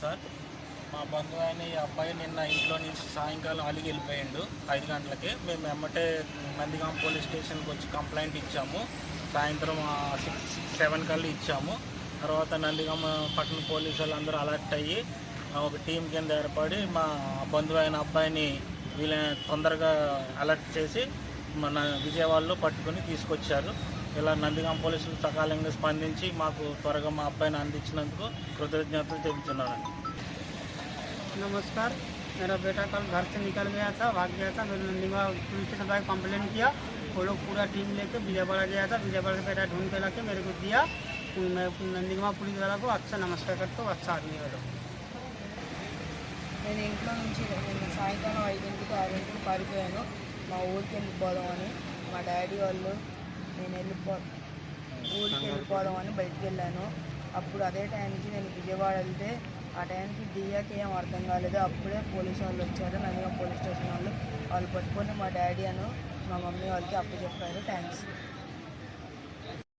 Sir. మా బంధువు అయిన ఈ అబ్బాయి నిన్న ఇంట్లో నుంచి సాయంకాలం అలిగి వెళ్ళిపోయిండు. ఐదు గంటలకి. మేము వెంబటే నందిగాం పోలీస్ స్టేషన్కి వచ్చి కంప్లైంట్ ఇచ్చాము. సాయంత్రం సిక్స్ సెవెన్ కల్లా ఇచ్చాము. తర్వాత నందిగామ పట్టణ పోలీసు వాళ్ళందరూ అలర్ట్ అయ్యి ఒక టీం కింద ఏర్పడి మా బంధువు అయిన అబ్బాయిని వీళ్ళ తొందరగా అలర్ట్ చేసి మన విజయవాడలో పట్టుకొని తీసుకొచ్చారు. ఇలా నందిగాం పోలీసులు సకాలంగా స్పందించి మాకు త్వరగా మా అబ్బాయిని అందించినందుకు కృతజ్ఞతలు తెలుపుతున్నాను नमस्कार मेरा बेटा कल घर से निकल गया था भाग गया था मैंने नंदीवा पुलिस स्टेशन पर कंप्लेन किया वो लोग पूरा टीम लेके विजयवाड़ा गया था विजयवाड़ा से बेटा ढूंढ के लाके मेरे को दिया मैं नंदीवा पुलिस वाला को अच्छा नमस्कार करता हूँ अच्छा आदमी है वो लोग నేను ఇంట్లో నుంచి నిన్న సాయంకాలం ఐదింటికి ఆరింటికి పారిపోయాను మా ఊరికి వెళ్ళిపోదామని మా డాడీ వాళ్ళు నేను వెళ్ళిపో ఊరికి వెళ్ళిపోదామని బయటికి వెళ్ళాను అప్పుడు అదే టైంకి నేను విజయవాడ వెళ్తే ఆ టైంకి దియ్యాకి ఏం అర్థం కాలేదు. అప్పుడే పోలీసు వాళ్ళు వచ్చారు. నందిగా పోలీస్ స్టేషన్ వాళ్ళు వాళ్ళు పట్టుకొని మా డాడీ అను మా మమ్మీ వాళ్ళకి అప్పు చెప్పారు థ్యాంక్స్